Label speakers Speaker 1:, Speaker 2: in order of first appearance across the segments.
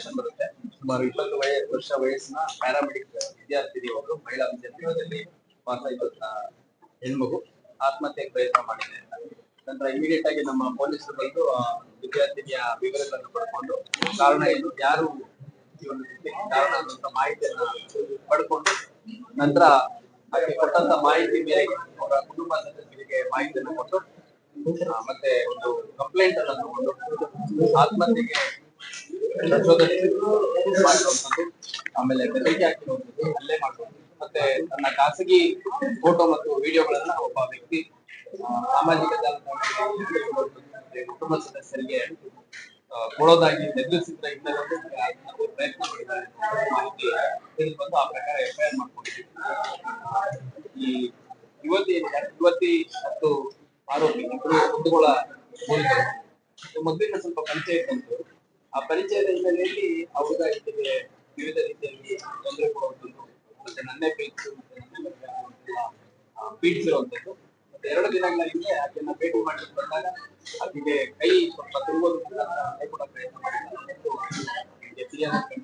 Speaker 1: ಸುಮಾರು ಇಪ್ಪತ್ತು ವಯ, ವರ್ಷ ವಯಸ್ಸಿನ ಪ್ಯಾರಾಮೆಡಿಕ್ ವಿದ್ಯಾರ್ಥಿನಿ ಒಬ್ಬರು ಮಹಿಳಾ ವಿದ್ಯಾರ್ಥಿಗಳಲ್ಲಿ ವಾಸ ಇದ್ದಂತ ಹೆಣ್ಮಗು ಆತ್ಮಹತ್ಯೆಗೆ ಪ್ರಯತ್ನ ಮಾಡಿದೆ. ನಂತರ ಇಮಿಡಿಯೇಟ್ ಆಗಿ ನಮ್ಮ ಪೊಲೀಸರು ಬಂದು ವಿದ್ಯಾರ್ಥಿನಿಯ ವಿವರಗಳನ್ನು ಪಡ್ಕೊಂಡು, ಕಾರಣ ಏನು, ಯಾರು ಕಾರಣ ಅನ್ನುವಂತ ಮಾಹಿತಿಯನ್ನ ಪಡ್ಕೊಂಡು, ನಂತರ ಆಕೆ ಕೊಟ್ಟಂತ ಮಾಹಿತಿ ಮೇಲೆ ಅವರ ಕುಟುಂಬ ಸದಸ್ಯರಿಗೆ ಮಾಹಿತಿಯನ್ನು ಕೊಟ್ಟು ಮತ್ತೆ ಒಂದು ಕಂಪ್ಲೇಂಟ್ ಅನ್ನು ತಗೊಂಡು ಆತ್ಮಹತ್ಯೆಗೆ ಆಮೇಲೆ ಬೆದರಿಕೆ ಹಾಕಿರುವಂಥದ್ದು ಅಲ್ಲೇ ಮಾಡುವಂಥದ್ದು ಮತ್ತೆ ತನ್ನ ಖಾಸಗಿ ಫೋಟೋ ಮತ್ತು ವಿಡಿಯೋಗಳನ್ನ ಒಬ್ಬ ವ್ಯಕ್ತಿ ಸಾಮಾಜಿಕ ಜಾಲತಾಣದಲ್ಲಿ ಕುಟುಂಬ ಸದಸ್ಯರಿಗೆ ಕೊಡೋದಾಗಿ ನಿರ್ಧರಿಸಿದ್ರ ಹಿನ್ನೆಲೆಯಲ್ಲಿ ಅವರು ಪ್ರಯತ್ನ ಮಾಡಿದ್ದಾರೆ ಮಾಹಿತಿ ತಿಳಿದು ಬಂದು ಆ ಪ್ರಕಾರ ಎಫ್ಐಆರ್ ಮಾಡ್ಕೊಂಡಿದ್ದೀವಿ. ಈ ಯುವತಿ ಯುವತಿ ಮತ್ತು ಆರೋಪಿ ಇಬ್ಬರು ಕುಂದಗೋಳ ಮೂಲದವರು ಮೊದಲಿಂದ ಸ್ವಲ್ಪ ಪರಿಚಯ ಇತ್ತಂತು ಆ ಪರಿಚಯದ ಹಿನ್ನೆಲೆಯಲ್ಲಿ ಅವರ ಜೊತೆಗೆ ವಿವಿಧ ರೀತಿಯಲ್ಲಿ ತೊಂದರೆ ಕೊಡುವಂಥದ್ದು ಮತ್ತೆ ನನ್ನೇ ಪ್ರೀತಿಸು ಮತ್ತೆ ನನ್ನೇ ಪೀಡಿಸಿರುವಂಥದ್ದು ಮತ್ತೆ ಎರಡು ದಿನಗಳ ಹಿಂದೆ ಅದನ್ನ ಭೇಟಿ ಮಾಡಲಿಕ್ಕೆ ಬಂದಾಗ ಆಕೆಗೆ ಕೈ ಸ್ವಲ್ಪ ತಿರುಗೋದು ಕೂಡ ಪ್ರಯತ್ನ ಮಾಡಿದ್ದಾರೆ ಫಿರ್ಯಾದಿ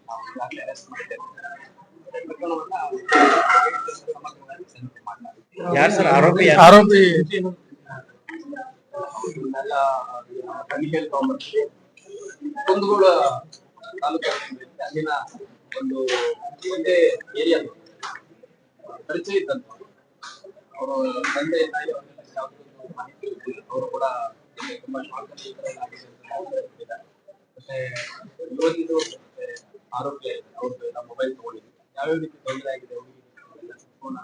Speaker 1: ನಾವು ಈಗಾಗಲೇ ಅರೆಸ್ಟ್ ಮಾಡಿದ್ದೇವೆ ಪ್ರಕರಣವನ್ನ ಸಮಗ್ರವಾಗಿ ತನಿಖೆ ಮಾಡಲಾಗಿದೆ
Speaker 2: ಯಾರು? ಸರ್? ಆರೋಪಿ
Speaker 1: ಇವನ್ನೆಲ್ಲ ತನಿಖೆಯಲ್ಲಿ ತಗೊಂಡ್ಬರ್ತೀವಿ ಕುಂದಗೋಳ ತಾಲೂಕಿನಲ್ಲಿ ಅಲ್ಲಿನ ಒಂದು ಒಂದೇ ಏರಿಯಾ ಪರಿಚಯ ಇದ್ದಂತ ಅವರು ತಂದೆ, ತಾಯಿ. ಅವರು ಕೂಡ ತುಂಬಾ ಶಾರ್ಟ್. ಮತ್ತೆ ಮತ್ತೆ ಆರೋಗ್ಯ ಅವ್ರದ್ದು ಎಲ್ಲ ಮೊಬೈಲ್ ತಗೊಂಡಿದ್ರು ಯಾವ್ಯಾವ ರೀತಿ ತೊಂದರೆ ಆಗಿದೆ, ಅವರಿಗೆ ಸಂಪೂರ್ಣ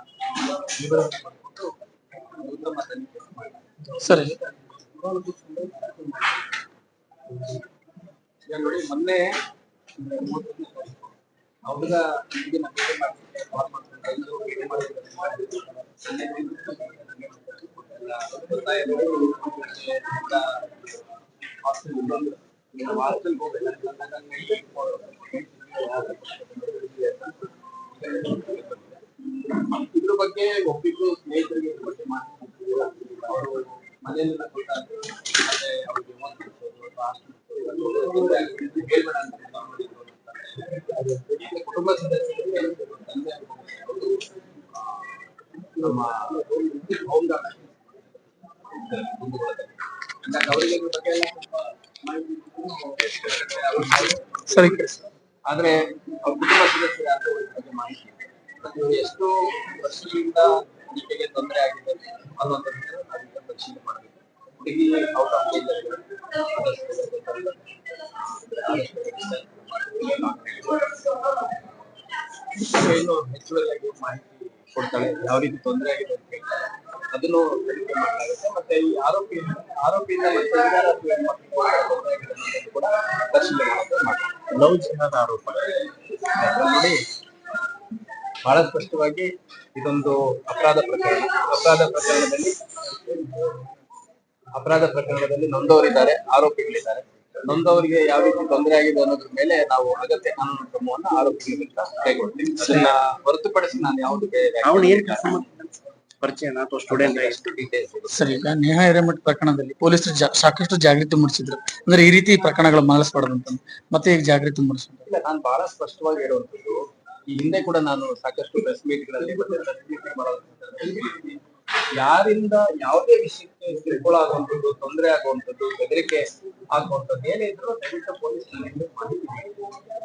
Speaker 1: ಉತ್ತಮ ತನಿಖೆ
Speaker 3: ಸರಿ
Speaker 1: ಈಗ ನೋಡಿ ಮೊನ್ನೆ ಹುಡುಗ ಕಾಲ್ ಮಾಡ್ಕೊಂಡು ಎಲ್ಲರೂ ಭೇಟಿ ಮಾಡಿದ್ರು. ಸನ್ನೆಯಿಂದ ಎಲ್ಲ ಒತ್ತಾಯ ಮಾಡಿ ಎಲ್ಲ hostel ಗೆ ಬಂದು, ಈಗ hostel ಗೆ ಹೋಗ್ಬೇಕು ಅಂತ ನನ್ನ ಇದ್ರ ಬಗ್ಗೆ ಒಬ್ಬಿಬ್ರು ಸ್ನೇಹಿತರಿಗೆ ಇದ್ರ ಬಗ್ಗೆ ಮಾಹಿತಿ ಕೊಟ್ಟಿಲ್ಲ. ಅವರು ಮನೆಯಲ್ಲೆಲ್ಲ ಗೊತ್ತಾದ್ರು ಮತ್ತೆ ಅವ್ರಿಗೆ ಓದ್ತಿರ್ಬೋದು ಅಥವಾ hostel ಗೆ ಹೋಗ್ತಿರ್ಬೋದು. ಹೇಳ್ಬೇಡ ಅಂತ ನಾವು ಮಾಡಿದ್ರು ಅಂತ. ಈಗ ಕುಟುಂಬ ಸದಸ್ಯರಿಗೆ ತಂದೆ ನಮ್ಮ ಅವರಿಗೆ ಬಗ್ಗೆ ಎಲ್ಲ
Speaker 3: ಸರಿ.
Speaker 1: ಆದ್ರೆ ಅವ್ರ ಕುಟುಂಬ ಸದಸ್ಯರ ಬಗ್ಗೆ ಮಾಹಿತಿ ಇಲ್ಲ. ಎಷ್ಟು ವರ್ಷದಿಂದ ಹುಡುಗಿಗೆ ತೊಂದರೆ ಆಗಿದೆ ಅನ್ನೋದನ್ನ ಪರಿಶೀಲನೆ ಮಾಡಬೇಕು. ಹುಡುಗಿ ಔಟ್ ಆಫ್ ಕೊಡ್ತಾಳೆ ಯಾವ ರೀತಿ ತೊಂದರೆ ಆಗಿದೆ ಅಂತ ಅದನ್ನು ತನಿಖೆ ಮಾಡಲಾಗುತ್ತೆ. ಮತ್ತೆ ಈ ಆರೋಪಿ ಆರೋಪಿಯಿಂದ ಕೂಡ
Speaker 2: ಲವ್ ಜಿಹಾದ್ ಆರೋಪ.
Speaker 1: ನೋಡಿ ಬಹಳ ಸ್ಪಷ್ಟವಾಗಿ ಇದೊಂದು ಅಪರಾಧ ಪ್ರಕರಣ. ಅಪರಾಧ ಪ್ರಕರಣದಲ್ಲಿ ಅಪರಾಧ ಪ್ರಕರಣದಲ್ಲಿ ನೊಂದವರಿದ್ದಾರೆ ಆರೋಪಿಗಳಿದ್ದಾರೆ. ನೊಂದವರಿಗೆ ಯಾವ ರೀತಿ ತೊಂದರೆ ಆಗಿದೆ ಅನ್ನೋದ್ರ ಮೇಲೆ ನಾವು ಅಗತ್ಯ ಕಾನೂನು ಕ್ರಮವನ್ನ ಆರೋಪಿಸಿ ಕೈಗೊಳ್ತೀವಿ ಅದನ್ನ ಹೊರತುಪಡಿಸಿ ನಾನು ಯಾವುದಕ್ಕೆ
Speaker 2: ಅವನು ಏನ್ ಕೆಲಸ ಪರಿಚಯನ ಅಥವಾ ಸ್ಟೂಡೆಂಟ್
Speaker 1: ಎಷ್ಟು ಡೀಟೇಲ್ಸ್
Speaker 3: ಸರಿ ಈಗ ನೇಹಾ ಹಿರೇಮಠ ಪ್ರಕರಣದಲ್ಲಿ ಪೊಲೀಸರು ಸಾಕಷ್ಟು ಜಾಗೃತಿ ಮೂಡಿಸಿದ್ರು. ಅಂದ್ರೆ ಈ ರೀತಿ ಪ್ರಕರಣಗಳು ಮರಳಿಸಬಾರ್ದು ಅಂತ ಮತ್ತೆ ಈಗ ಜಾಗೃತಿ ಮೂಡಿಸಿದ್ರು.
Speaker 1: ಇಲ್ಲ ನಾನು ಬಹಳ ಸ್ಪಷ್ಟವಾಗಿ ಹೇಳುವಂತದ್ದು ಈ ಹಿಂದೆ ಕೂಡ ನಾನು ಸಾಕಷ್ಟು ಪ್ರೆಸ್ ಮೀಟ್ಗಳಲ್ಲಿ ಮತ್ತೆ ಪ್ರೆಸ್ ಮೀಟಿಂಗ್ ಮಾಡೋ ಸಂದರ್ಭದಲ್ಲಿ ಹೇಳಿದ್ದೀನಿ. ಯಾರಿಂದ ಯಾವುದೇ ವಿಷಯಕ್ಕೆ ಕಿರುಕುಳ ಆಗುವಂಥದ್ದು ತೊಂದರೆ ಆಗುವಂಥದ್ದು ಬೆದರಿಕೆ ಆಗುವಂಥದ್ದು ಏನೇ ಇದ್ರು ದಯವಿಟ್ಟು ಪೊಲೀಸ್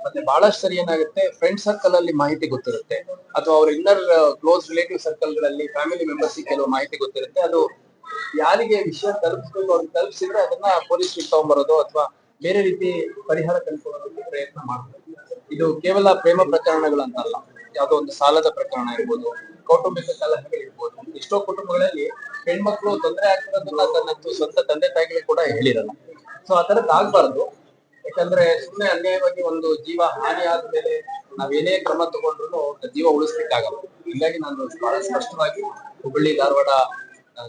Speaker 1: ಮತ್ತೆ ಬಹಳಷ್ಟು ಸರಿ ಏನಾಗುತ್ತೆ ಫ್ರೆಂಡ್ ಸರ್ಕಲ್ ಅಲ್ಲಿ ಮಾಹಿತಿ ಗೊತ್ತಿರುತ್ತೆ. ಅಥವಾ ಅವ್ರ ಇನ್ನರ್ ಕ್ಲೋಸ್ ರಿಲೇಟಿವ್ ಸರ್ಕಲ್ಗಳಲ್ಲಿ ಫ್ಯಾಮಿಲಿ ಮೆಂಬರ್ಸ್ ಕೆಲವು ಮಾಹಿತಿ ಗೊತ್ತಿರುತ್ತೆ. ಅದು ಯಾರಿಗೆ ವಿಷಯ ತಲುಪಿಸ್ಬೇಕು, ಅವ್ರಿಗೆ ತಲುಪಿಸಿದ್ರೆ ಅದನ್ನ ಪೊಲೀಸ್ ತಗೊಂಡ್ಬರೋದು ಅಥವಾ ಬೇರೆ ರೀತಿ ಪರಿಹಾರ ಕಂಡುಕೊಳ್ಳೋದಕ್ಕೆ ಪ್ರಯತ್ನ ಮಾಡ್ತಾರೆ. ಇದು ಕೇವಲ ಪ್ರೇಮ ಪ್ರಕರಣಗಳಂತಲ್ಲ. ಯಾವುದೋ ಒಂದು ಸಾಲದ ಪ್ರಕರಣ ಇರ್ಬೋದು, ಕೌಟುಂಬಿಕ ಕಲಹಗಳಿರ್ಬೋದು ಎಷ್ಟೋ ಕುಟುಂಬಗಳಲ್ಲಿ ಹೆಣ್ಮಕ್ಳು ತೊಂದರೆ ಆಗ್ತಿರೋದನ್ನ ತನ್ನ ಸ್ವಂತ ತಂದೆ ತಾಯಿಗಳಿಗೆ ಕೂಡ ಹೇಳಿರಲ್ಲ. ಸೊ ಆ ತರದ್ ಆಗ್ಬಾರ್ದು. ಯಾಕಂದ್ರೆ ಸುಮ್ಮನೆ ಅನ್ಯಾಯವಾಗಿ ಒಂದು ಜೀವ ಹಾನಿ ಆದ್ಮೇಲೆ ನಾವೇನೇ ಕ್ರಮ ತಗೊಂಡ್ರು ಜೀವ ಉಳಿಸ್ಲಿಕ್ಕಾಗಲ್ಲ. ಹೀಗಾಗಿ ನಾನು ಬಹಳ ಸ್ಪಷ್ಟವಾಗಿ ಹುಬ್ಬಳ್ಳಿ, ಧಾರವಾಡ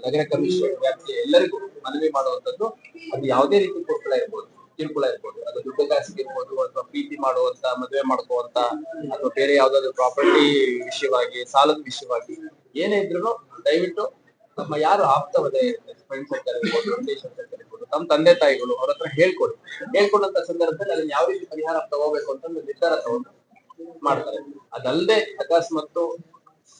Speaker 1: ನಗರ ಕಮಿಷನ್ ವ್ಯಾಪ್ತಿಯ ಎಲ್ಲರಿಗೂ ಮನವಿ ಮಾಡುವಂತದ್ದು ಅದು ಯಾವುದೇ ರೀತಿ ಕಿರುಕುಳ ಇರ್ಬೋದು ಕಿರುಕುಳ ಇರ್ಬೋದು. ಅದು ದುಡ್ಡು ಕಾಸಿಗೆ ಇರ್ಬೋದು ಅಥವಾ ಪ್ರೀತಿ ಮಾಡುವಂತ, ಮದುವೆ ಮಾಡ್ಕೋವಂತ ಅಥವಾ ಬೇರೆ ಯಾವ್ದಾದ್ರು ಪ್ರಾಪರ್ಟಿ ವಿಷಯವಾಗಿ, ಸಾಲದ ವಿಷಯವಾಗಿ ಏನೇ ಇದ್ರು ದಯವಿಟ್ಟು ನಮ್ಮ ಯಾರು ಆಪ್ತ ವಲಯ ಇರುತ್ತೆ ಫ್ರೆಂಡ್ ಸರ್ಕಲ್ ಇರ್ಬೋದು ತಮ್ಮ ತಂದೆ ತಾಯಿಗಳು ಅವ್ರ ಹತ್ರ ಹೇಳ್ಕೊಡಿ. ಹೇಳ್ಕೊಂಡಂತ ಸಂದರ್ಭದಲ್ಲಿ ಅದನ್ನ ಯಾವ ರೀತಿ ಪರಿಹಾರ ತಗೋಬೇಕು ಅಂತ ನಿರ್ಧಾರ ತಗೊಂಡು ಮಾಡ್ತಾರೆ. ಅದಲ್ಲದೆ ಅಕಸ್ಮಾತ್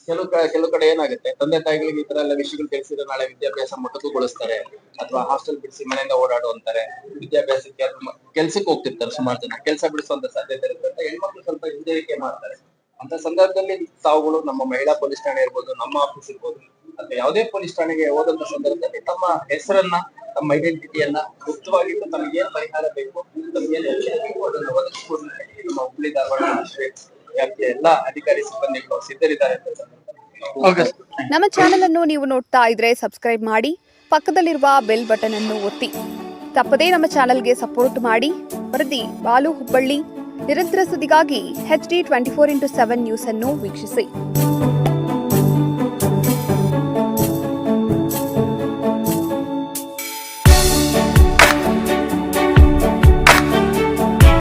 Speaker 1: ಕೆಲವು ಕೆಲವು ಕಡೆ ಏನಾಗುತ್ತೆ, ತಂದೆ ತಾಯಿಗಳಿಗೆ ಈ ತರ ಎಲ್ಲ ವಿಷಯಗಳು ತಿಳಿಸಿದ್ರೆ ನಾಳೆ ವಿದ್ಯಾಭ್ಯಾಸ ಮೊಟಕುಗೊಳಿಸ್ತಾರೆ ಅಥವಾ ಹಾಸ್ಟೆಲ್ ಬಿಡಿಸಿ ಮನೆಯಿಂದ ಓಡಾಡು ಅಂತಾರೆ. ವಿದ್ಯಾಭ್ಯಾಸಕ್ಕೆ ಕೆಲ್ಸಕ್ಕೆ ಹೋಗ್ತಿರ್ತಾರೆ ಸುಮಾರು ಜನ. ಕೆಲಸ ಬಿಡಿಸುವಂತ ಸಾಧ್ಯತೆ ಇರುತ್ತೆ ಅಂತ ಹೆಣ್ಮಕ್ಳು ಸ್ವಲ್ಪ ಹಿಂಜರಿಕೆ ಮಾಡ್ತಾರೆ. ಅಂತ ಸಂದರ್ಭದಲ್ಲಿ ತಾವುಗಳು ನಮ್ಮ ಮಹಿಳಾ ಪೊಲೀಸ್ ಠಾಣೆ ಇರ್ಬೋದು, ನಮ್ಮ ಆಫೀಸ್ ಇರ್ಬೋದು, ಅಥವಾ ಯಾವುದೇ ಪೊಲೀಸ್ ಠಾಣೆಗೆ ಹೋದಂತ ಸಂದರ್ಭದಲ್ಲಿ ತಮ್ಮ ಹೆಸರನ್ನ ತಮ್ಮ ಐಡೆಂಟಿಟಿಯನ್ನ ಗುಪ್ತವಾಗಿಟ್ಟು ತಮಗೆ ಏನ್ ಪರಿಹಾರ ಬೇಕು ತಮಗೆ ಏನ್ ರಕ್ಷಣೆ ಬೇಕು ಅದನ್ನ ಒದಗಿಸಿಕೊಡಿ ನಮ್ಮ ಹುಬ್ಬಳ್ಳಿ ಧಾರವಾಡ ವ್ಯಾಪ್ತಿಯ ಎಲ್ಲಾ ಅಧಿಕಾರಿ ಸಿಬ್ಬಂದಿಗಳು ಸಿದ್ಧರಿದ್ದಾರೆ
Speaker 4: ನಮ್ಮ ಚಾನೆಲ್ ಅನ್ನು ನೀವು ನೋಡ್ತಾ ಇದ್ರೆ ಸಬ್ಸ್ಕ್ರೈಬ್ ಮಾಡಿ ಪಕ್ಕದಲ್ಲಿರುವ ಬೆಲ್ ಬಟನ್ ಅನ್ನು ಒತ್ತಿ. ತಪ್ಪದೇ ನಮ್ಮ ಚಾನೆಲ್ಗೆ ಸಪೋರ್ಟ್ ಮಾಡಿ. ವರದಿ ಬಾಲು ಹುಬ್ಬಳ್ಳಿ. ನಿರಂತರ ಸುದ್ದಿಗಾಗಿ H D twenty four into seven news ಅನ್ನು ವೀಕ್ಷಿಸಿ.